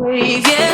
wave, yeah.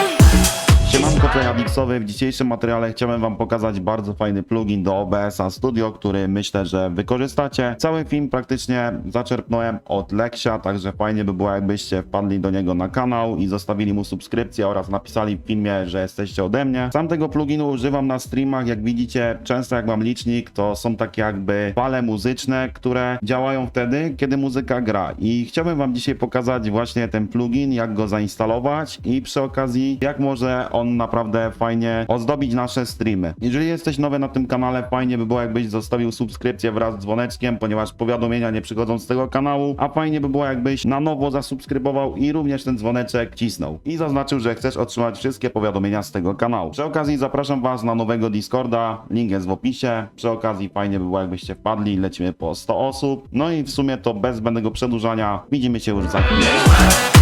Siemanko, to. W dzisiejszym materiale chciałem wam pokazać bardzo fajny plugin do OBS-a Studio, który myślę, że wykorzystacie. Cały film praktycznie zaczerpnąłem od Lexia, także fajnie by było jakbyście wpadli do niego na kanał i zostawili mu subskrypcję oraz napisali w filmie, że jesteście ode mnie. Sam tego pluginu używam na streamach, jak widzicie, często jak mam licznik, to są takie jakby fale muzyczne, które działają wtedy, kiedy muzyka gra. I chciałbym wam dzisiaj pokazać właśnie ten plugin, jak go zainstalować i przy okazji, jak może on naprawdę fajnie ozdobić nasze streamy. Jeżeli jesteś nowy na tym kanale, fajnie by było jakbyś zostawił subskrypcję wraz z dzwoneczkiem, ponieważ powiadomienia nie przychodzą z tego kanału, a fajnie by było jakbyś na nowo zasubskrybował i również ten dzwoneczek cisnął. I zaznaczył, że chcesz otrzymać wszystkie powiadomienia z tego kanału. Przy okazji zapraszam was na nowego Discorda, link jest w opisie. Przy okazji fajnie by było jakbyście wpadli, lecimy po 100 osób. No i w sumie to bez zbędnego przedłużania, widzimy się już za chwilę.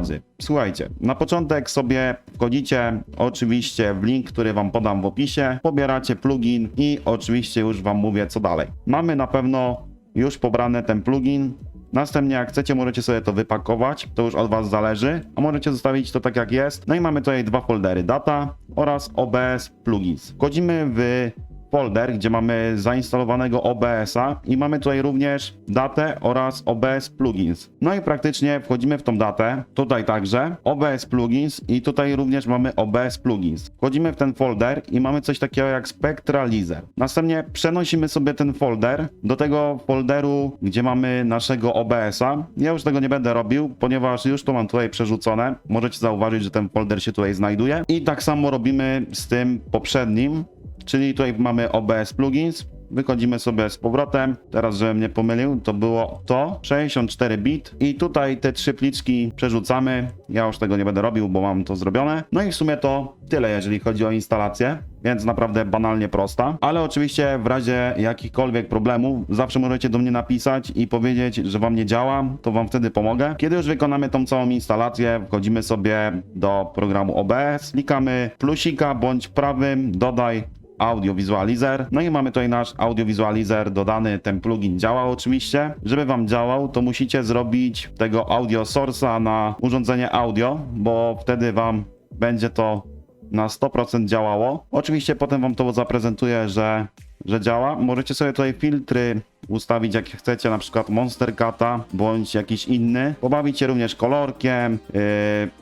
Drodzy, słuchajcie, na początek sobie wchodzicie oczywiście w link, który wam podam w opisie, pobieracie plugin i oczywiście już wam mówię co dalej. Mamy na pewno już pobrany ten plugin. Następnie jak chcecie możecie sobie to wypakować, to już od was zależy, a możecie zostawić to tak jak jest. No i mamy tutaj dwa foldery, data oraz OBS plugins. Wchodzimy w folder, gdzie mamy zainstalowanego OBS-a i mamy tutaj również datę oraz OBS plugins. No i praktycznie wchodzimy w tą datę, tutaj także OBS plugins i tutaj również mamy OBS plugins. Wchodzimy w ten folder i mamy coś takiego jak Spectralizer. Następnie przenosimy sobie ten folder do tego folderu, gdzie mamy naszego OBS-a. Ja już tego nie będę robił, ponieważ już to mam tutaj przerzucone. Możecie zauważyć, że ten folder się tutaj znajduje. I tak samo robimy z tym poprzednim, Czyli tutaj mamy OBS plugins. Wychodzimy sobie z powrotem. Teraz, żebym nie pomylił, to było to 64 bit i tutaj te trzy pliczki przerzucamy. Ja już tego nie będę robił, bo mam to zrobione. No i w sumie to tyle, jeżeli chodzi o instalację. Więc naprawdę banalnie prosta. Ale oczywiście w razie jakichkolwiek problemów zawsze możecie do mnie napisać i powiedzieć, że wam nie działa, to wam wtedy pomogę. Kiedy już wykonamy tą całą instalację, wchodzimy sobie do programu OBS, klikamy plusika bądź prawym dodaj audiowizwalizer. No i mamy tutaj nasz audiowizwalizer dodany, ten plugin działa oczywiście. Żeby wam działał, to musicie zrobić tego audio source'a na urządzenie audio, bo wtedy wam będzie to na 100% działało. Oczywiście potem wam to zaprezentuję, że, że działa. Możecie sobie tutaj filtry ustawić jak chcecie, na przykład Monster Cata bądź jakiś inny. Pobawić się również kolorkiem, yy,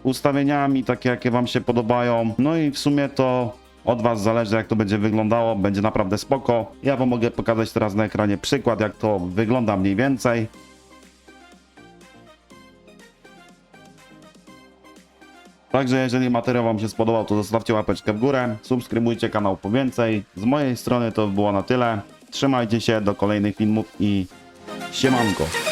ustawieniami takie jakie wam się podobają. No i w sumie to od Was zależy, jak to będzie wyglądało. Będzie naprawdę spoko. Ja Wam mogę pokazać teraz na ekranie przykład, jak to wygląda mniej więcej. Także jeżeli materiał Wam się spodobał, to zostawcie łapeczkę w górę, subskrybujcie kanał po więcej. Z mojej strony to było na tyle. Trzymajcie się do kolejnych filmów i siemanko.